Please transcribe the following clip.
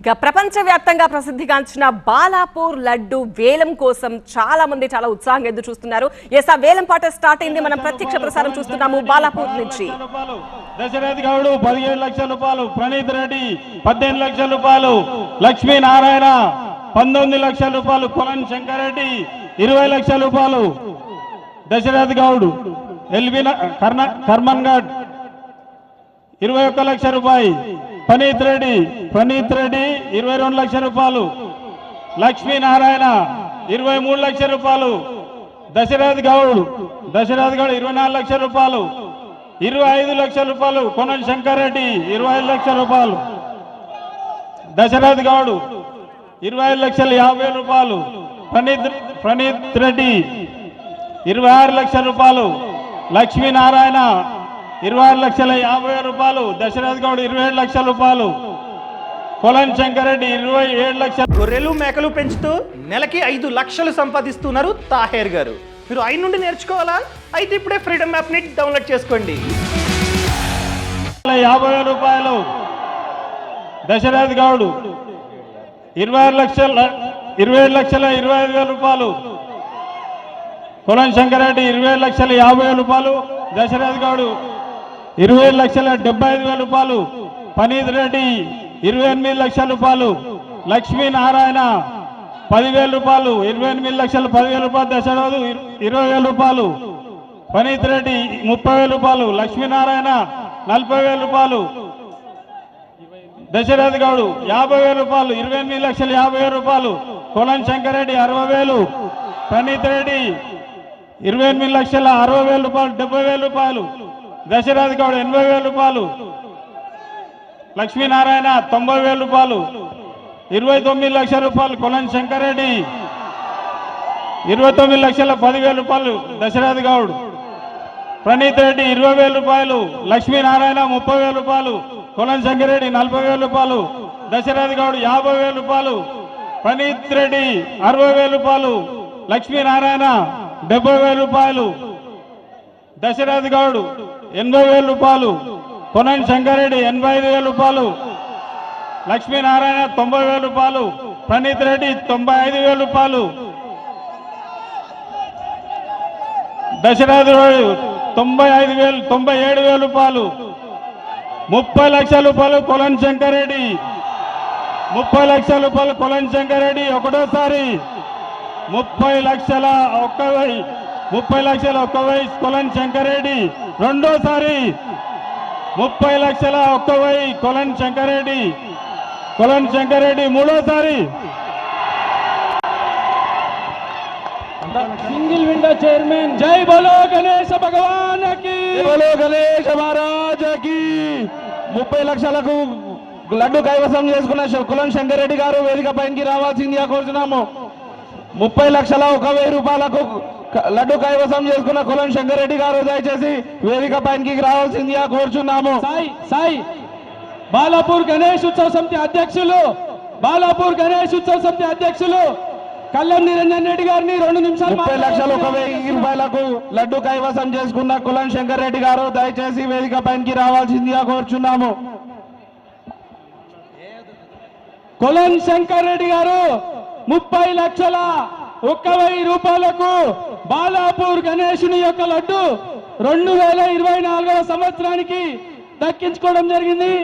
ఇక ప్రపంచవ్యాప్తంగా ప్రసిద్ధిగాంచిన బాలాపూర్ లడ్డు వేలం కోసం చాలా మంది చాలా ఉత్సాహంగా ఎదురు చూస్తున్నారు. ఎస్ ఆ వేలం పాట స్టార్ట్ అయింది. మనం ప్రత్యక్ష ప్రసారం చూస్తున్నాము బాలాపూర్ నుంచి. దశరథ్ గౌడు పదిహేడు లక్షల రూపాయలు ప్రణీత్ రెడ్డి పద్దెనిమిది లక్షల రూపాయలు లక్ష్మీ నారాయణ పంతొమ్మిది లక్షల రూపాయలు కొలన్ శంకరెడ్డి ఇరవై లక్షల రూపాయలు. దశరథ్ గౌడ్ ఎల్వి కర్మన్ గఢ్ ఇరవై ఒక్క లక్ష రూపాయి. పనీత్ రెడ్డి పనీత్ రెడ్డి ఇరవై రెండు లక్షల రూపాయలు. లక్ష్మీ నారాయణ ఇరవై మూడు లక్షల రూపాయలు. దశరథ్ గౌడ్ దశరథ్ గౌడ్ ఇరవై నాలుగు లక్షల రూపాయలు. ఇరవై ఐదు లక్షల రూపాయలు కొనల్ శంకర్ రెడ్డి ఇరవై ఐదు లక్షల రూపాయలు. దశరథ్ గౌడ్ ఇరవై ఐదు లక్షల యాభై రూపాయలు. ప్రణీత్ ప్రణీత్ రెడ్డి ఇరవై ఆరు లక్షల రూపాయలు. లక్ష్మీనారాయణ ఇరవై ఆరు లక్షల యాభై వేల రూపాయలు. దశరథ్ గౌడ్ ఇరవై ఏడు లక్షల రూపాయలు. కొలన్ శంకరెడ్డి ఇరవై ఏడు లక్షల గొర్రెలు మేకలు పెంచుతూ నెలకి ఐదు లక్షలు సంపాదిస్తున్నారు తాహేర్ గారు. మీరు ఆయన నుండి నేర్చుకోవాలా? అయితే ఇప్పుడే ఫ్రీడమ్ యాప్ని డౌన్లోడ్ చేసుకోండి. యాభై వేల రూపాయలు. దశరథ్ గౌడ్ ఇరవై ఆరు లక్షల ఇరవై ఏడు లక్షల ఇరవై ఐదు వేల రూపాయలు. కొలన్ శంకరెడ్డి ఇరవై లక్షల యాభై వేల రూపాయలు. దశరథ్ గౌడ్ ఇరవై లక్షల డెబ్బై ఐదు వేల రూపాయలు. పనీత్ రెడ్డి ఇరవై ఎనిమిది లక్షల రూపాయలు. లక్ష్మీనారాయణ పదివేల రూపాయలు. ఇరవై ఎనిమిది లక్షల పదివేల రూపాయలు దశరథు ఇరవై వేల రూపాయలు. పనీత్ రెడ్డి ముప్పై వేల రూపాయలు. లక్ష్మీనారాయణ నలభై వేల రూపాయలు. దశరథ్ గౌడు యాభై వేల రూపాయలు. ఇరవై ఎనిమిది లక్షల యాభై వేల రూపాయలు. కొలం శంకరెడ్డి అరవై వేలు. ప్రణీత్ రెడ్డి ఇరవై ఎనిమిది లక్షల అరవై వేల రూపాయలు డెబ్బై వేల రూపాయలు. దశరథ్ గౌడ్ ఎనభై వేల రూపాయలు లక్ష్మీనారాయణ తొంభై వేల రూపాయలు ఇరవై తొమ్మిది లక్షల రూపాయలు కొలన్ శంకరెడ్డి ఇరవై తొమ్మిది లక్షల పదివేల రూపాయలు దశరథ్ గౌడ్ ప్రణీత్ రెడ్డి ఇరవై వేల రూపాయలు లక్ష్మీనారాయణ ముప్పై వేల రూపాయలు కొలన్ శంకరెడ్డి నలభై వేల రూపాయలు దశరథ్ గౌడ్ యాభై వేల రూపాయలు ప్రణీత్ రెడ్డి అరవై వేల రూపాయలు లక్ష్మీనారాయణ డెబ్బై వేల రూపాయలు దశరథ్ గౌడ్ ఎనభై వేల రూపాయలు. కొనన్ శంకరెడ్డి ఎనభై ఐదు వేల రూపాయలు. లక్ష్మీనారాయణ తొంభై వేల రూపాయలు. ప్రణీత్ రెడ్డి తొంభై ఐదు వేల రూపాయలు. దశరథ తొంభై ఐదు వేలు తొంభై ఏడు వేల రూపాయలు. ముప్పై లక్షల రూపాయలు కొలన్ శంకరెడ్డి. ముప్పై లక్షల రూపాయలు కొలన్ శంకరెడ్డి ఒకటోసారి. ముప్పై లక్షల ఒక్క ముప్పై లక్షల ఒక్క వెయ్యి కొలన్ శంకరెడ్డి. రెండోసారి ముప్పై లక్షల ఒక్క వెయ్యి కొలన్ శంకరెడ్డి. కొలన్ శంకరెడ్డి మూడోసారి. Single window chairman. జై బోలో గణేశ భగవాన్కి బోలో గణేష్ మహారాజకి. ముప్పై లక్షలకు లడ్డు కైవసం చేసుకున్న కులం శంకరెడ్డి గారు వేదిక పైకి రావాల్సిందిగా కోరుతున్నాము ముప్పై లక్షల ఒక వెయ్యి రూపాయలకు లడ్డు కైవసం చేసుకున్న కులం శంకరెడ్డి గారు దయచేసి వేదిక పైకి రావాల్సిందిగా కోరుచున్నాము. సాయి సాయి. బాలాపూర్ గణేష్ ఉత్సవ సమితి అధ్యక్షులు బాలాపూర్ గణేష్ ఉత్సవ సమితి అధ్యక్షులు కల్లం నిరంజన్ రెడ్డి గారిని రెండు నిమిషాలు ముప్పై లక్షల ఒక వెయ్యి రూపాయలకు లడ్డు కైవసం చేసుకున్న కులం శంకరెడ్డి గారు దయచేసి వేదిక పైకి రావాల్సిందిగా కోరుచున్నాము. కొలన్ శంకర్ రెడ్డి గారు ముప్పై లక్షల ఒక్క వెయ్యి రూపాయలకు బాలాపూర్ గణేశుని యొక్క లడ్డు రెండు వేల ఇరవై నాలుగవ సంవత్సరానికి దక్కించుకోవడం జరిగింది.